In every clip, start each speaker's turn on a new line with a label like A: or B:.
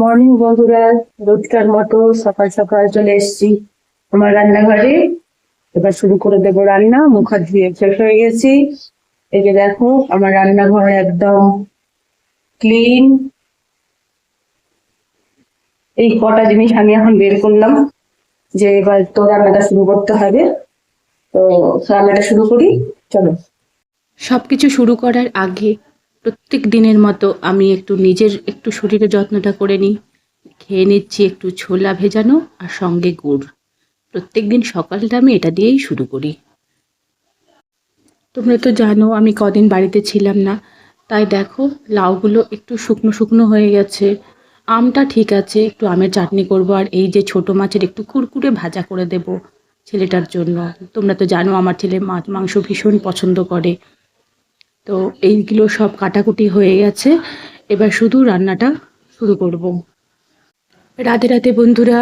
A: Morning বন্ধুরা রোজকার মতো সকাল সকাল চলে এসেছি আমার রান্নাঘরে। এবার শুরু করে দেবো রান্না, মুখ হাত ধুয়ে ফ্রেশ হয়ে গেছি। এই দেখো, আমার রান্নাঘর একদম ক্লিন এই কটা জিনিস আমি এখন বের করলাম, যে এবার তো রান্নাটা শুরু করতে হবে। তো রান্নাটা শুরু করি, চলো।
B: সব কিছু শুরু করার আগে প্রত্যেক দিনের মতো আমি একটু নিজের একটু শরীরের যত্নটা করে নিই। খেয়ে নিচ্ছি একটু ছোলা ভেজানো আর সঙ্গে গুড়। প্রত্যেক দিন সকালটা আমি এটা দিয়েই শুরু করি। তোমরা তো জানো আমি কদিন বাড়িতে ছিলাম না। তাই দেখো, লাউগুলো একটু শুকনো শুকনো হয়ে গেছে। আমটা ঠিক আছে, একটু আমের চাটনি করব আর এই যে ছোট মাছের একটু কুরকুরে ভাজা করে দেব ছেলেটার জন্য। তোমরা তো জানো আমার ছেলে মাছ, মাংস ভীষণ পছন্দ করে। তো এইগুলো সব কাটাকুটি হয়ে গেছে। এবার শুধু রান্নাটা শুরু করব। রাতে রাতে বন্ধুরা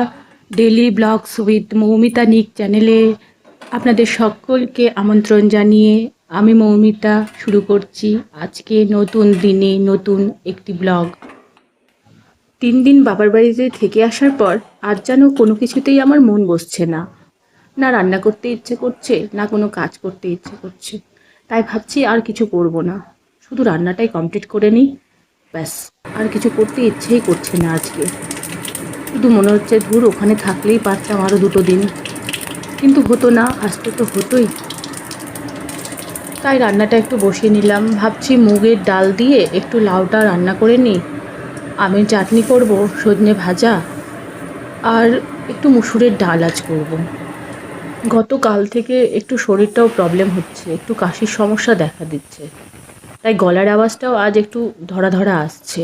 B: ডেলি ব্লগস উইথ মৌমিতা নিক চ্যানেলে আপনাদের সকলকে আমন্ত্রণ জানিয়ে আমি মৌমিতা শুরু করছি আজকে নতুন দিনে নতুন একটি ব্লগ তিন দিন বাবার বাড়িতে থেকে আসার পর আর যেন কোনো কিছুতেই আমার মন বসছে না। না রান্না করতে ইচ্ছে করছে, না কোনো কাজ করতে ইচ্ছে করছে। তাই ভাবছি আর কিছু করব না। শুধু রান্নাটাই কমপ্লিট করে নিই। ব্যাস, আর কিছু করতে ইচ্ছেই করছে না আজকে। শুধু মনে হচ্ছে ধুর, ওখানে থাকলেই পারতাম আরও দুটো দিন। কিন্তু হতো না আসতে তো হতোই। তাই রান্নাটা একটু বসিয়ে নিলাম। ভাবছি মুগের ডাল দিয়ে একটু লাউটা রান্না করে নিই। আমের চাটনি করব, সজনে ভাজা, আর একটু মুসুরের ডাল আজ করব। গতকাল থেকে একটু শরীরটাও প্রবলেম হচ্ছে, একটু কাশির সমস্যা দেখা দিচ্ছে। তাই গলার আওয়াজটাও আজ একটু ধরা ধরা আসছে।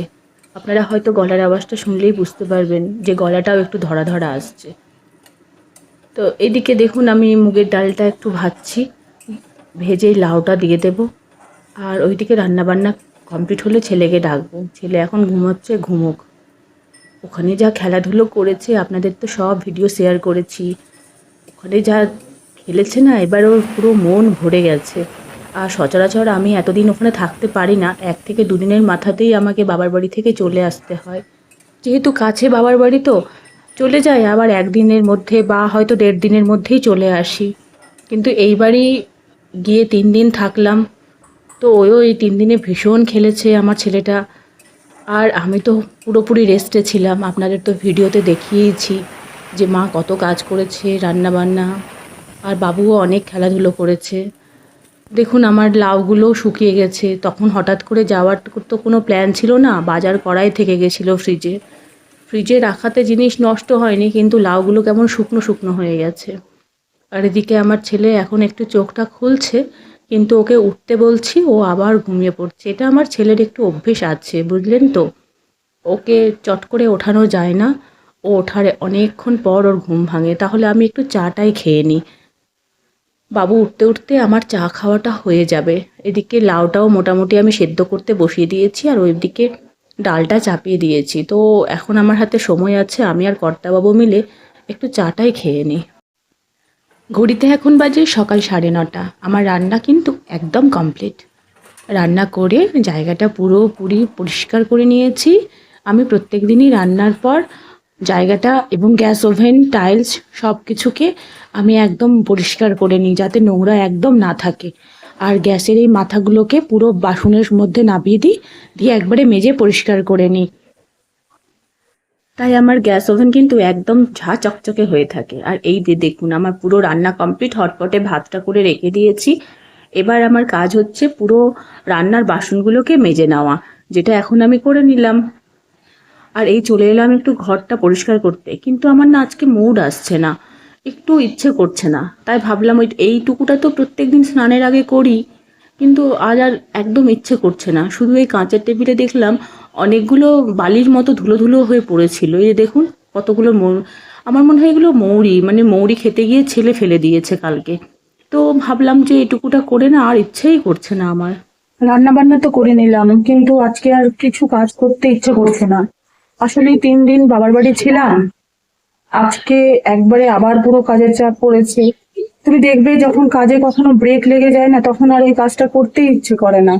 B: আপনারা হয়তো গলার আওয়াজটা শুনলেই বুঝতে পারবেন যে গলাটাও একটু ধরা ধরা আসছে। তো এদিকে দেখুন আমি মুগের ডালটা একটু ভাজছি ভেজেই লাউটা দিয়ে দেব। আর ওইদিকে রান্নাবান্না কমপ্লিট হলে ছেলেকে ডাকবো। ছেলে এখন ঘুমোচ্ছে, ঘুমোক। ওখানে যা খেলাধুলো করেছে, আপনাদের তো সব ভিডিও শেয়ার করেছি। ওখানে যা খেলেছে না, এবার ওর পুরো মন ভরে গেছে। আর সচরাচর আমি এতদিন ওখানে থাকতে পারি না, এক থেকে দুদিনের মাথাতেই আমাকে বাবার বাড়ি থেকে চলে আসতে হয়। যেহেতু কাছে বাবার বাড়ি তো, চলে যায় আবার একদিনের মধ্যে বা হয়তো দেড় দিনের মধ্যেই চলে আসি। কিন্তু এইবারই গিয়ে তিন দিন থাকলাম, তো ওইও এই তিন দিনে ভীষণ খেলেছে আমার ছেলেটা। আর আমি তো পুরোপুরি রেস্টে ছিলাম, আপনাদের তো ভিডিওতে দেখিয়েইছি। যে মা কত কাজ করেছে রান্না বান্না আর বাবুও অনেক খেলাধুলো করেছে। দেখুন, আমার লাউগুলো শুকিয়ে গেছে। তখন হঠাৎ করে যাওয়ার তো কোনো প্ল্যান ছিল না। বাজার করাই থেকে গেছিল ফ্রিজে ফ্রিজে রাখাতে জিনিস নষ্ট হয়নি, কিন্তু লাউগুলো কেমন শুকনো শুকনো হয়ে গেছে। আর এদিকে আমার ছেলে এখন একটু চোখটা খুলছে, কিন্তু ওকে উঠতে বলছি, ও আবার ঘুমিয়ে পড়ছে। এটা আমার ছেলের একটু অভ্যেস আছে, বুঝলেন তো? ওকে চট করে ওঠানো যায় না। ও ওঠার অনেকক্ষণ পর ওর ঘুম ভাঙে, তাহলে আমি একটু চাটাই খেয়ে নিই বাবু, উঠতে উঠতে আমার চা খাওয়াটা হয়ে যাবে। এদিকে লাউটাও মোটামুটি আমি সেদ্ধ করতে বসিয়ে দিয়েছি আর ওইদিকে ডালটা চাপিয়ে দিয়েছি। তো এখন আমার হাতে সময় আছে, আমি আর কর্তাবাবু মিলে একটু চাটাই খেয়ে নিই ঘড়িতে এখন বাজে সকাল সাড়ে নটা। আমার রান্না কিন্তু একদম কমপ্লিট। রান্না করে জায়গাটা পুরোপুরি পরিষ্কার করে নিয়েছি। আমি প্রত্যেক দিনই রান্নার পর জায়গাটা এবং গ্যাস ওভেন, টাইলস সব কিছুকে আমি একদম পরিষ্কার করে নিই যাতে নোংরা একদম না থাকে। আর গ্যাসের এই মাথাগুলোকে পুরো বাসনের মধ্যে নামিয়ে দিই, দিয়ে একবারে মেজে পরিষ্কার করে নিই। তাই আমার গ্যাস ওভেন কিন্তু একদম ঝা চকচকে হয়ে থাকে। আর এই যে দেখুন, আমার পুরো রান্না কমপ্লিট, হটপটে ভাতটা করে রেখে দিয়েছি। এবার আমার কাজ হচ্ছে পুরো রান্নার বাসনগুলোকে মেজে নেওয়া, যেটা এখন আমি করে নিলাম। আর এই চলে এলাম একটু ঘরটা পরিষ্কার করতে। কিন্তু আমার না আজকে মুড আসছে না। একটু ইচ্ছে করছে না। তাই ভাবলাম ওই এইটুকুটা তো প্রত্যেক দিন স্নানের আগে করি। কিন্তু আজ আর একদম ইচ্ছে করছে না। শুধু এই কাঁচের টেবিলে দেখলাম অনেকগুলো বালির মতো ধুলো ধুলো হয়ে পড়েছিল। এই দেখুন, কতগুলো মৌ আমার মনে হয় এগুলো মৌরি। মানে মৌরি খেতে গিয়ে ছেলে ফেলে দিয়েছে কালকে। তো ভাবলাম যে এটুকুটা করে না, আর ইচ্ছেই করছে না আমার।
A: রান্না বান্না তো করে নিলাম, কিন্তু আজকে আর কিছু কাজ করতে ইচ্ছে করছে না। আসলে তিন দিন বাবার বাড়ি ছিলাম। আজকে একবারে আবার পুরো কাজের চাপ পড়েছে। তুমি দেখবে যখন কাজে কখনো ব্রেক লেগে যায় না, তখন আর এই কাজটা করতে ইচ্ছে করে না।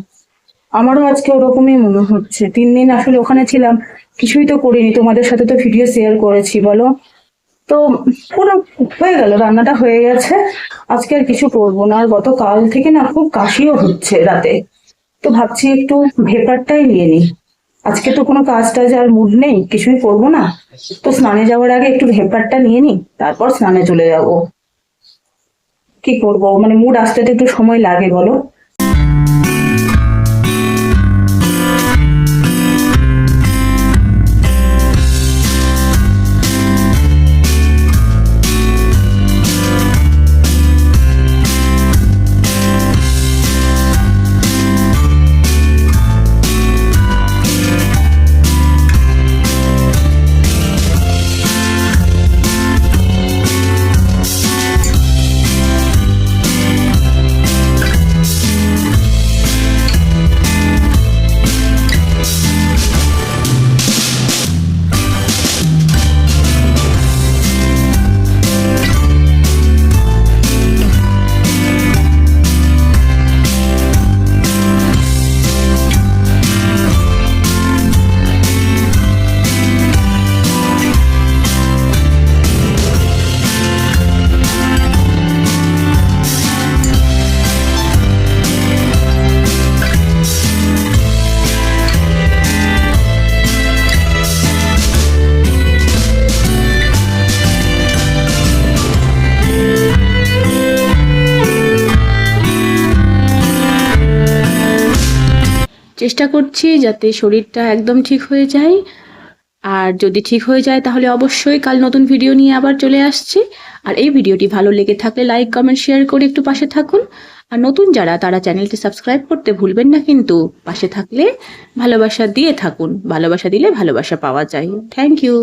A: আমারও আজকে ওরকমই মনে হচ্ছে। তিন দিন আসলে ওখানে ছিলাম, কিছুই তো করিনি। তোমাদের সাথে তো ভিডিও শেয়ার করেছি, বলো? তো পুরো হয়ে গেল, রান্নাটা হয়ে গেছে। আজকে আর কিছু করব না। আর গতকাল থেকে না খুব কাশিও হচ্ছে রাতে। তো ভাবছি একটু ভেপারটাই নিয়ে নিই। আজকে তো কোনো কাজ টাজ আর মুড নেই, কিছুই করব না। তো স্নানে যাওয়ার আগে একটু ভেপারটা নিয়ে নি তারপর স্নানে চলে যাব। কি করব? মানে মুড আসতে তো একটু সময় লাগে, বলো?
B: চেষ্টা করছি যাতে শরীরটা একদম ঠিক হয়ে যায়। আর যদি ঠিক হয়ে যায়, তাহলে অবশ্যই কাল নতুন ভিডিও নিয়ে আবার চলে আসছি। আর এই ভিডিওটি ভালো লেগে থাকলে লাইক কমেন্ট শেয়ার করে একটু পাশে থাকুন। আর নতুন যারা, তারা চ্যানেলটি সাবস্ক্রাইব করতে ভুলবেন না কিন্তু পাশে থাকলে ভালোবাসা দিয়ে থাকুন। ভালোবাসা দিলে ভালোবাসা পাওয়া যায়। Thank you